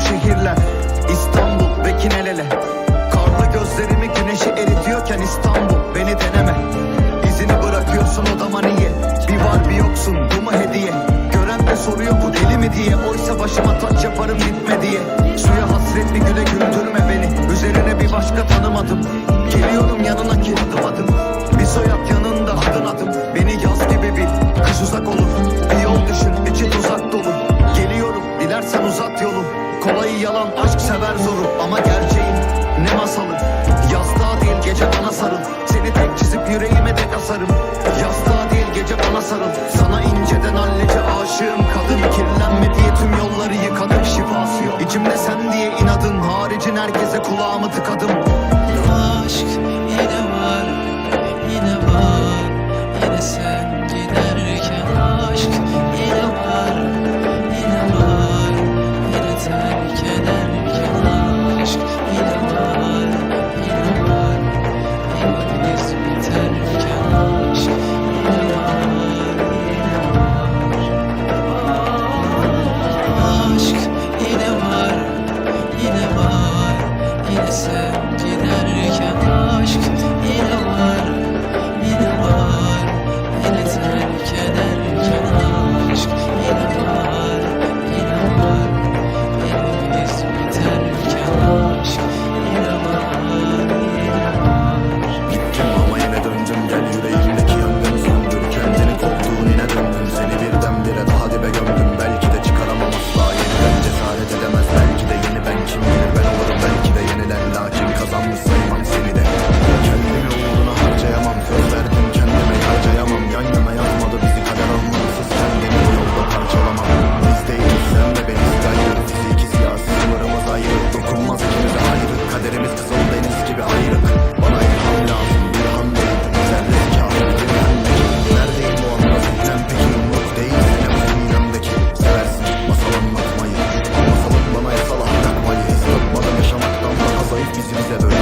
şehirler. İstanbul ve Kinelele Karlı gözlerimi güneşi eritiyorken İstanbul beni deneme. İzini bırakıyorsun odama niye Bir var bir yoksun bu mu hediye? Gören de soruyor bu deli mi diye? Oysa başıma taç yaparım gitme diye. Suya hasretli güne güldür yalan aşk sever zoru. Ama gerçeğin ne masalı? Yastığa değil gece bana sarıl. Seni tek çizip yüreğime dek asarım Yastığa değil gece bana sarıl. Sana inceden hallice aşığım. Kadın Kirlenme diye tüm yolları yıkadım. Şifası yok. İçimde sen diye inadın. Haricin herkese kulağımı tıkadım. Aşk yine var, yine var, yine sen and I herif bizi bize böyle